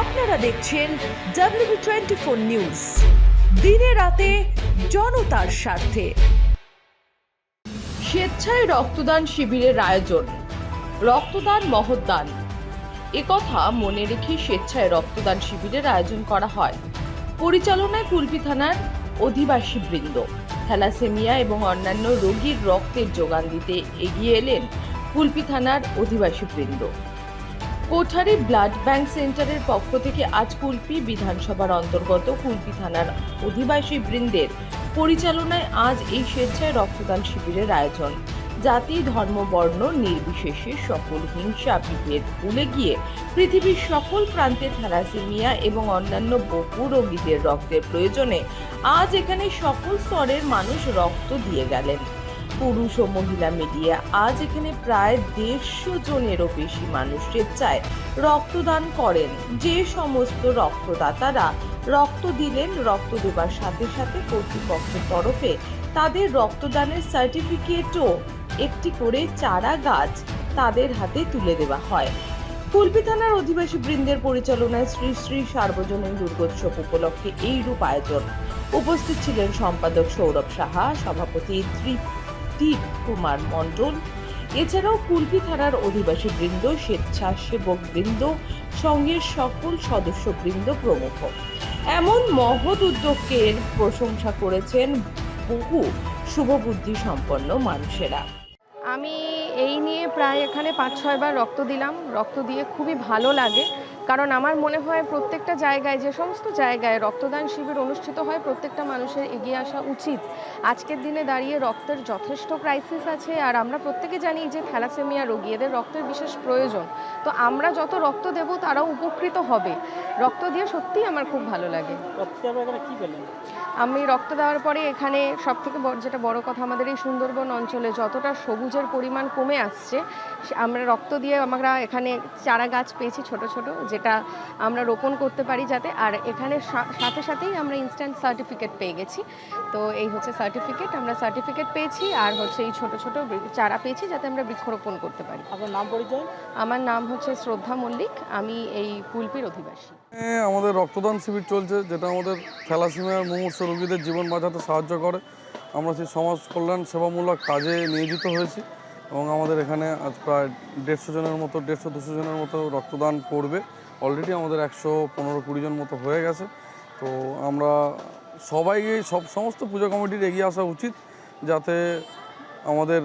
আপনারা দেখছেন W twenty four news দিনে রাতে জনতার স্বার্থে। স্বেচ্ছায় রক্তদান শিবিরের আয়োজন। রক্তদান মহৎদান একথা মনে রেখে স্বেচ্ছায় রক্তদান শিবিরের আয়োজন করা হয়। পরিচালনায় কুলপি থানার অধিবাসী বৃন্দ। থ্যালাসেমিয়া এবং অন্যান্য রোগীর রক্তের যোগান দিতে এগিয়ে এলেন কুলপি থানার অধিবাসী বৃন্দ। কোঠারি ব্লাড ব্যাংক সেন্টারের পক্ষ থেকে আজ কুলপি বিধানসভার অন্তর্গত কুলপি থানার অধিবাসী বৃন্দের পরিচালনায় আজ এই স্বেচ্ছায় রক্তদান শিবিরের আয়োজন। জাতি, ধর্ম, বর্ণ নির্বিশেষে সকল হিংসা, বিভেদ ভুলে গিয়ে পৃথিবীর সকল প্রান্তে থ্যালাসেমিয়া এবং অন্যান্য বহু রোগীদের রক্তের প্রয়োজনে আজ এখানে সকল স্তরের মানুষ রক্ত দিয়ে গেলেন। পুরুষ ও মহিলা মিডিয়া আজ এখানে প্রায় দেড়শো জনেরও বেশি মানুষ স্বেচ্ছায় রক্তদান করেন। যে সমস্ত রক্তদাতারা রক্ত দিলেন, রক্ত দেবার সাথে সাথে কর্তৃপক্ষের তরফে তাদের রক্তদানের সার্টিফিকেটও একটি করে চারা গাছ তাদের হাতে তুলে দেওয়া হয়। কুলপি থানার অধিবাসী বৃন্দের পরিচালনায় শ্রী শ্রী সার্বজনীন দুর্গোৎসব উপলক্ষে এই রূপ আয়োজন। উপস্থিত ছিলেন সম্পাদক সৌরভ সাহা, সভাপতি ত্রিদীপ কুমার মণ্ডল। এছাড়াও কুলপি থানার অধিবাসী বৃন্দ স্বেচ্ছাসেবক বৃন্দ সঙ্গের সকল সদস্য বৃন্দ প্রমুখ। এমন মহৎ উদ্যোগের প্রশংসা করেছেন বহু শুভবুদ্ধি সম্পন্ন মানুষেরা। আমি এই নিয়ে প্রায় এখানে পাঁচ ছয়বার রক্ত দিলাম। রক্ত দিয়ে খুবই ভালো লাগে। কারণ আমার মনে হয় প্রত্যেকটা জায়গায় যে সমস্ত জায়গায় রক্তদান শিবির অনুষ্ঠিত হয় প্রত্যেকটা মানুষের এগিয়ে আসা উচিত। আজকের দিনে দাঁড়িয়ে রক্তের যথেষ্ট ক্রাইসিস আছে আর আমরা প্রত্যেকে জানি যে থ্যালাসেমিয়া রোগী এদের রক্তের বিশেষ প্রয়োজন। তো আমরা যত রক্ত দেব তারাও উপকৃত হবে। রক্ত দিয়ে সত্যিই আমার খুব ভালো লাগে। আমি রক্ত দেওয়ার পরে এখানে সব থেকে যেটা বড় কথা আমাদের এই সুন্দরবন অঞ্চলে যতটা সবুজের পরিমাণ কমে আসছে সে- আমরা রক্ত দিয়ে আমরা এখানে চারা গাছ পেয়েছি ছোট ছোট যেটা আমরা রোপণ করতে পারি যাতে আর এখানে সা- সাথে সাথেই আমরা ইনস্ট্যান্ট সার্টিফিকেট পেয়ে গেছি। তো এই হচ্ছে সার্টিফিকেট আমরা সার্টিফিকেট পেয়েছি আর হচ্ছে এই ছোট ছোট চারা পেয়েছি যাতে আমরা বৃক্ষরোপণ করতে পারি। আপনার নাম পরিচয়? আমার নাম হচ্ছে শ্রদ্ধা মল্লিক আমি এই কুলপির অধিবাসী। আমাদের রক্তদান শিবির চলছে যেটা আমাদের থ্যালাসিমিয়ার মুমূর্ষ রোগীদের জীবন বাঁচাতে সাহায্য করে। আমরা সেই সমাজ কল্যাণ সেবামূলক কাজে নিয়োজিত হয়েছি এবং আমাদের এখানে আজ প্রায় দেড়শো জনের মতো দেড়শো দুশো জনের মতো রক্তদান করবে। অলরেডি আমাদের একশো পনেরো কুড়ি জন মতো হয়ে গেছে। তো আমরা সবাইকে সব সমস্ত পুজো কমিটির এগিয়ে আসা উচিত যাতে আমাদের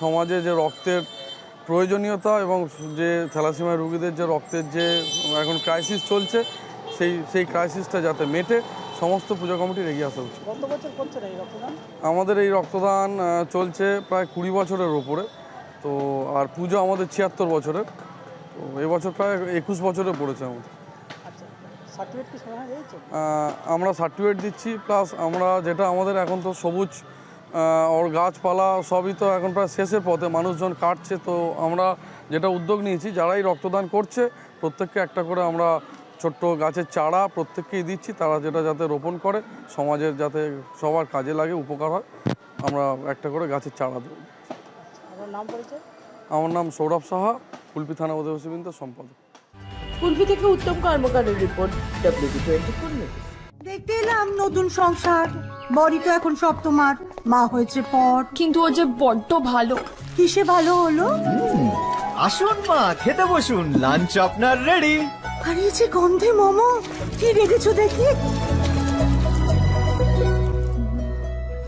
সমাজে যে রক্তের প্রয়োজনীয়তা এবং যে থ্যালাসিমিয়া রুগীদের যে রক্তের যে এখন ক্রাইসিস চলছে সেই সেই ক্রাইসিসটা যাতে মেটে সমস্ত পুজো কমিটির এগিয়ে আসা উচিত। আমাদের এই রক্তদান চলছে প্রায় কুড়ি বছরের ওপরে তো আর পুজো আমাদের ছিয়াত্তর বছরের। তো এবছর প্রায় একুশ বছরে পড়েছে আমাদের। আচ্ছা আমরা সার্টিফিকেট দিচ্ছি প্লাস আমরা যেটা আমাদের এখন তো সবুজ ওর গাছপালা সবই তো এখন প্রায় শেষের পথে মানুষজন কাটছে। তো আমরা যেটা উদ্যোগ নিয়েছি যারাই রক্তদান করছে প্রত্যেককে একটা করে আমরা ছোট্ট গাছের চারা প্রত্যেককেই দিচ্ছি তারা যেটা যাতে রোপণ করে সমাজের যাতে সবার কাজে লাগে উপকার হয় আমরা একটা করে গাছের চারা দেবো। আপনার নাম পরিচয়? আমার নাম সৌরভ সাহা কুলপি থানা অধিবাসীবৃন্দ সম্পাদক। কুলপি থেকে Uttam কর্মকারের report WB twenty four news দেখতে এলাম নতুন সংসার। বড়ি তো এখন সব তোমার। মা হয়েছে পর। কিন্তু ও যে বড্ড ভালো। কিসে ভালো হলো? আসুন মা খেতে বসুন। লাঞ্চ আপনার রেডি আর এই যে গন্ধে মোমো কি রেখেছো দেখি?